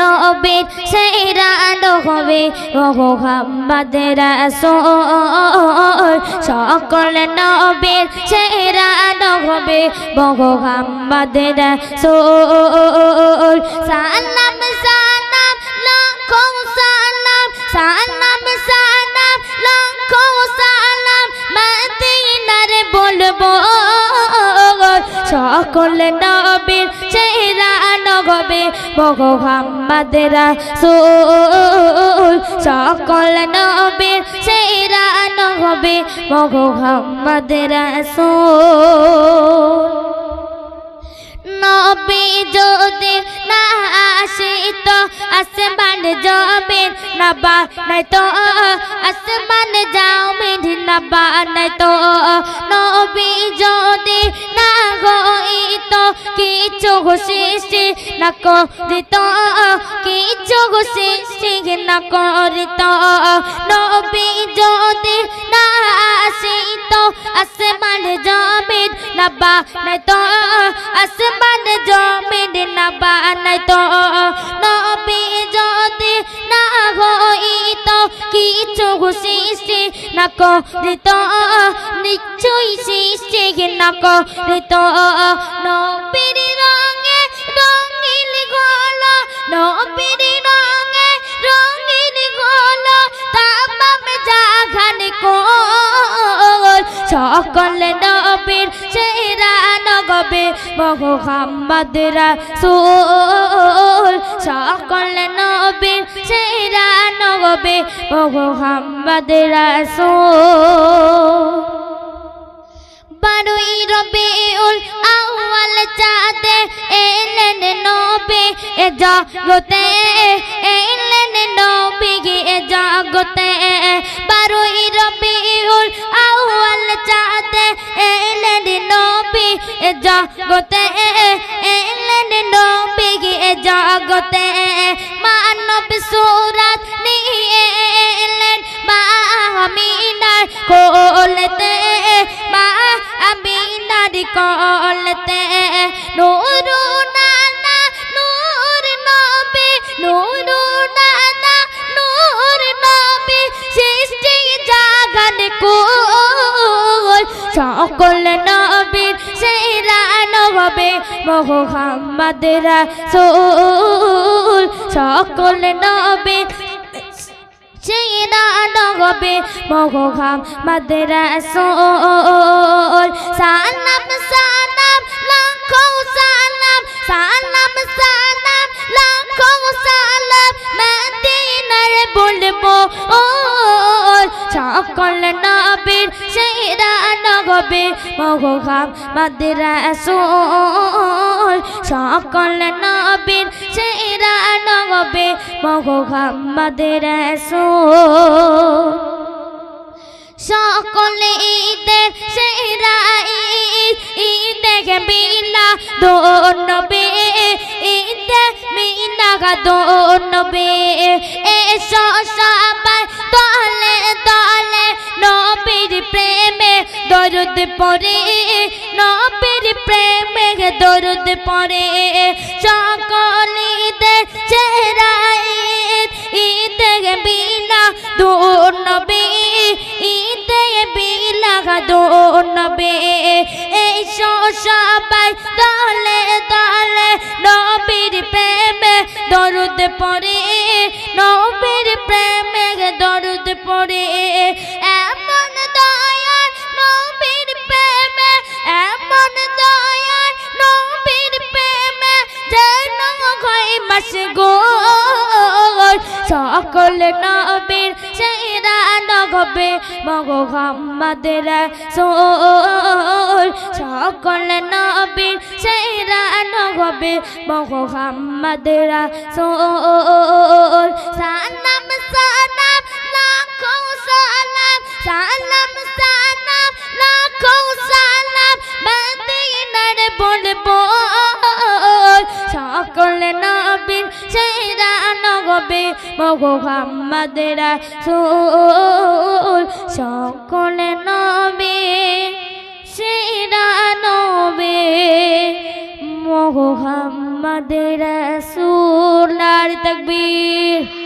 নবীর সেরা হবে। মোহাম্মদ রাসূল সকলে নবীর সেরা হবে। মোহাম্মদ রাসূল, সালাম সালাম লাখ সালাম সালাম সালাম লাখ সালাম, মদিনার বলব সকল নবীর নগবে মোহাম্মদ রাসূল। সকল নবীর চেহারা নগবে মোহাম্মদ রাসূল। নবী যদি না আসিত, আসমান না বা নাই তো আসমান জমিন না বা নাই তো নবী যদি না গইত কিছু সৃষ্টি না করিত, কিছু সৃষ্টি না করিত। নবী যদি না আসিত, আসমান জমিন না বা নাই তো আসমান জমিন না বা নাই তো কিছু সৃষ্টি না করিত নিশ্চয়ই সৃষ্টি না করিত নবীর রঙে রঙিন গলা, নবীর রঙে রঙিন গলা, তামাম জাগান কোল। সকল চেহারা নগবে সকল চেহারা নগবে মোহাম্মদ রাসূল। বারোই রবিউল আউয়াল চাঁদে এলেন নবী, এ জগতে এলেন নবী, এ জগতে। বারোই রবিউল আউয়াল চাঁদে এলেন নবী, এ জগতে এলেন নবী, এ জগতে। মানব সুরাত কোলতে। নুরু নানা, নূর নবী, নুরু নানা, নূর নবী, সৃষ্টি জাগান কুল। সকল নবীর সেরা নবে মোহাম্মদ রাসূল। সকল নবীর নবে মোহাম্মদ রাসূল। সালাম বলব, ও সকল নবীর সেরা নগবে মোহাম্মদ রাসূল সকল নবীর সেরা নগবে মোহাম্মদ রাসূল সকলে ঈদের সেরা ঈদ ঈদে বিলা দোনবে ঈদে মিনা দোনবে এসো সবাই দলে দলে নবীর প্রেমে দরদ পরে নবীর প্রেমে দরদ পরে সকল ঈদের সেরা ঈদ ঈদে বিলা দোনবে ঈদে বিলাগা দোনবে এই সবাই দলে দলে নবীর প্রেমে দরুদ পড়ে সকল নবীর সেরা নগবে মোহাম্মদ সোল সকল নবীর সেরা নগবে মোহাম্মদ সোল সালাম সালাম, লাখো সালাম সালাম হবে মোহাম্মদের রাসূল সকল নবী সেরা নবী মোহাম্মদের রাসূল নারী তাকবীর।